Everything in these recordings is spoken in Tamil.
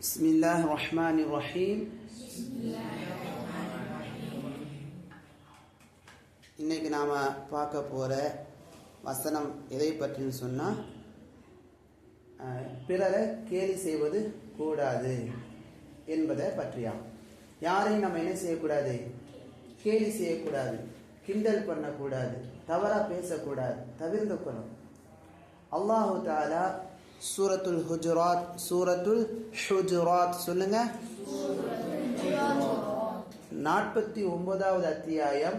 بسم الله الرحمن الرحيم இன்னைக்கு நாம் பார்க்க போகிற வசனம் எதை பற்றின்னு சொன்னால் பிறரை கேலி செய்வது கூடாது என்பதை பற்றியாம் யாரையும் நம்ம என்ன செய்யக்கூடாது கேலி செய்யக்கூடாது கிண்டல் பண்ணக்கூடாது தவறாக பேசக்கூடாது தவிர்த்து கொள்ளும் அல்லாஹு தாலா சூரத்துல் ஹுஜுராத் சூரத்துல் ஹுஜுராத் சொல்லுங்க. நாற்பத்தி ஒன்பதாவது அத்தியாயம்.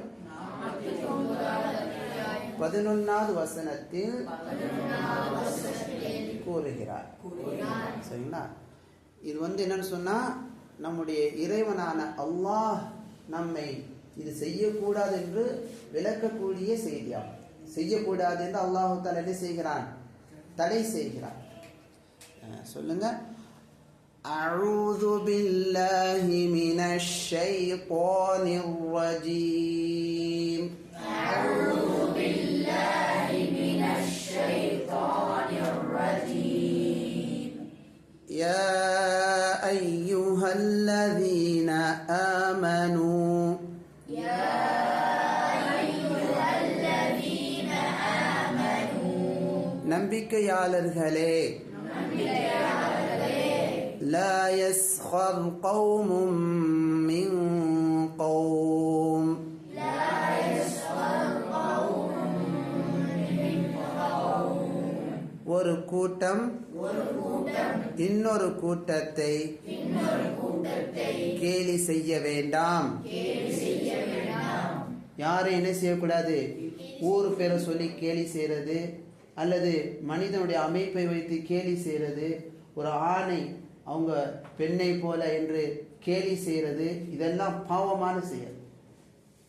பதினொன்னாவது வசனத்தில் கூறுகிறார். சரிங்களா? இது வந்து என்னன்னு சொன்னா நம்முடைய இறைவனான அல்லாஹ் நம்மை இது செய்யக்கூடாது என்று விளக்கக்கூடிய செய்தியாகும். செய்யக்கூடாது என்று அல்லாஹு தாலா என்ன செய்கிறான்? தடை செய்கிறான். சொல்லுங்க أعوذ بالله من الشيطان الرجيم يا أيها الذين آمنوا நம்பிக்கையாளர்களே لا يسخر قوم من قوم ஒரு கூட்டம் இன்னொரு கூட்டத்தை கேலி செய்ய வேண்டாம் யாரும் என்ன செய்யக்கூடாது ஊர் பேரை சொல்லி கேலி செய்யறது அல்லது மனிதனுடைய அமைப்பை வைத்து கேலி செய்கிறது ஒரு ஆணை அவங்க பெண்ணை போல என்று கேலி செய்கிறது இதெல்லாம் பாவமான செயல்.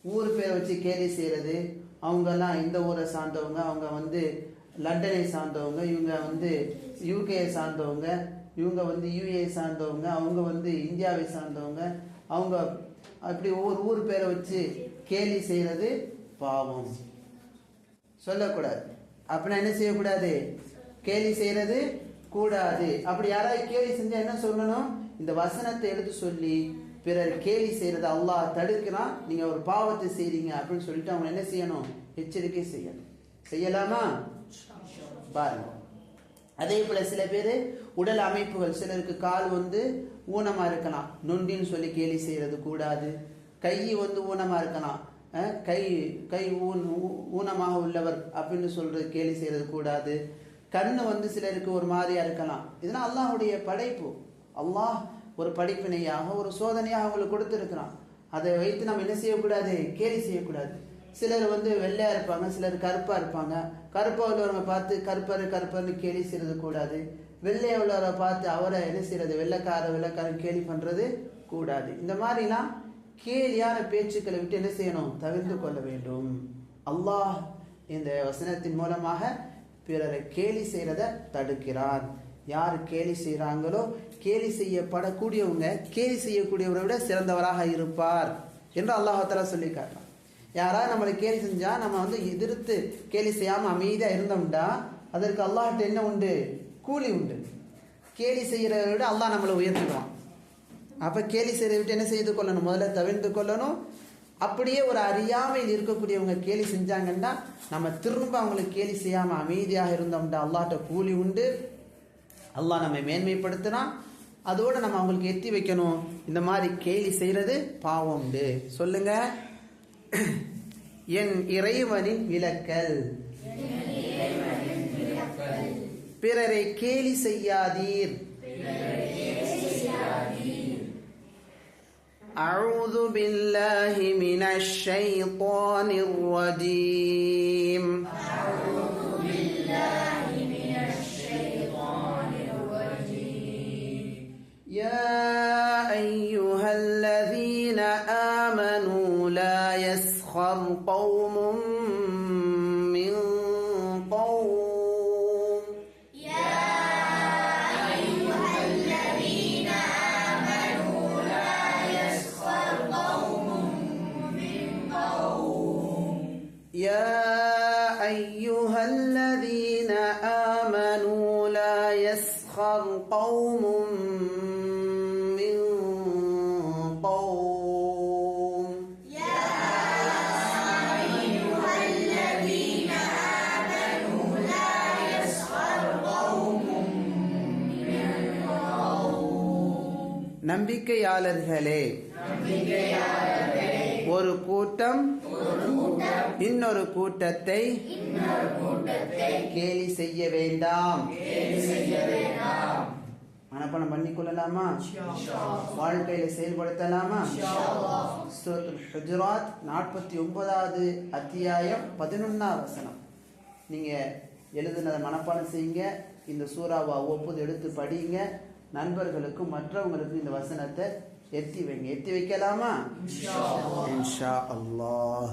ஊர் பேரை வச்சு கேலி செய்கிறது அவங்கெல்லாம் இந்த ஊரை சார்ந்தவங்க அவங்க வந்து லண்டனை சார்ந்தவங்க இவங்க வந்து யூகேயை சார்ந்தவங்க இவங்க வந்து யூஏ சார்ந்தவங்க அவங்க வந்து இந்தியாவை சார்ந்தவங்க அவங்க அப்படி ஒவ்வொரு ஊர் பேரை வச்சு கேலி செய்கிறது பாவம். சொல்லக்கூடாது. அப்படின்னா என்ன செய்யக்கூடாது? கேலி செய்யறது கூடாது. அப்படி யாராவது கேலி செஞ்சா என்ன சொல்லணும்? இந்த வசனத்தை எடுத்து சொல்லி பிறர் கேலி செய்யறத அல்லாஹ் தடுக்கிறான். நீங்க ஒரு பாவத்தை செய்றீங்க அப்படின்னு சொல்லிட்டு அவங்க என்ன செய்யணும்? எச்சரிக்கை செய்யணும். செய்யலாமா? பாருங்க. அதே போல சில பேர் உடல் அமைப்புகள் சிலருக்கு கால் வந்து ஊனமா இருக்கலாம். நொண்டின்னு சொல்லி கேலி செய்யறது கூடாது. கை வந்து ஊனமா இருக்கலாம். கை கை ஊன் ஊ- ஊனமாக உள்ளவர் அப்படின்னு சொல்றது கேலி செய்யறது கூடாது. கண்ணு வந்து சிலருக்கு ஒரு மாதிரியா இருக்கலாம். இதெல்லாம் அல்லாஹுடைய படைப்பு. அல்லாஹ் ஒரு படிப்பினையாக ஒரு சோதனையாக அவங்களுக்கு கொடுத்துருக்கிறான். அதை வைத்து நம்ம என்ன செய்யக்கூடாது? கேலி செய்யக்கூடாது. சிலர் வந்து வெள்ளையா இருப்பாங்க சிலர் கருப்பா இருப்பாங்க. கருப்பா உள்ளவங்க பார்த்து கருப்பர் கருப்பர்னு கேலி செய்யறது கூடாது. வெள்ளையை உள்ளவரை பார்த்து அவரை என்ன செய்யறது? வெள்ளைக்கார வெள்ளைக்காரன் கேலி பண்றது கூடாது. இந்த மாதிரிலாம் கேலியான பேச்சுக்களை விட்டு என்ன செய்யணும்? தவிர்த்து கொள்ள வேண்டும். அல்லாஹ் இந்த வசனத்தின் மூலமாக பிறரை கேலி செய்யறத தடுக்கிறான். யார் கேலி செய்கிறாங்களோ கேலி செய்யப்படக்கூடியவங்க கேலி செய்யக்கூடியவரை விட சிறந்தவராக இருப்பார் என்று அல்லாஹால சொல்லி காட்டுறான். யாராவது நம்மளை கேலி செஞ்சா நம்ம வந்து எதிர்த்து கேலி செய்யாமல் அமைதியாக இருந்தோம்டா அதற்கு அல்லாஹ்கிட்ட என்ன உண்டு? கூலி உண்டு. கேலி செய்கிறத விட அல்லாஹ் நம்மளை உயர்த்திடுவான் அப்போ கேலி செய்யறதை விட்டு என்ன செய்து கொள்ளணும்? முதல்ல தவிர்த்து கொள்ளணும். அப்படியே ஒரு அறியாமையில் இருக்கக்கூடியவங்க கேலி செஞ்சாங்கன்னா நம்ம திரும்ப அவங்களுக்கு கேலி செய்யாமல் அமைதியாக இருந்தோம்டா அல்லாட்ட கூலி உண்டு. அல்லாஹ் நம்மை மேன்மைப்படுத்தினா அதோடு நம்ம அவங்களுக்கு எத்தி வைக்கணும். இந்த மாதிரி கேலி செய்கிறது பாவம் உண்டு. சொல்லுங்க. என் இறைவனின் விலக்கல் பிறரை கேலி செய்யாதீர். أعوذ بالله من الشيطان الرجيم. يا أيها الذين آمنوا لا يسخر قوم من يا أيها الذين آمنوا لا يسخر قوم من قوم. يا أيها الذين آمنوا لا يسخر قوم من قوم. நம்பிக்கையாளர்களே. நம்பிக்கையாளர்களே. ஒரு கூட்டம் இன்னொரு கூட்டத்தை கேலி செய்ய வேண்டாம். மனப்பாடம் பண்ணிக்கொள்ளலாமா? வாழ்க்கையில செயல்படுத்தலாமா? ஹுஜராத் நாற்பத்தி ஒன்பதாவது அத்தியாயம் பதினொன்னாம் வசனம். நீங்க எழுதுனதை மனப்பாடம் செய்யுங்க. இந்த சூறாவை ஒப்புது எடுத்து படிங்க நண்பர்களுக்கும் மற்றவங்களுக்கும் இந்த வசனத்தை எத்தி வைங்க. எத்தி வைக்கலாமா? இன்ஷா அல்லாஹ்.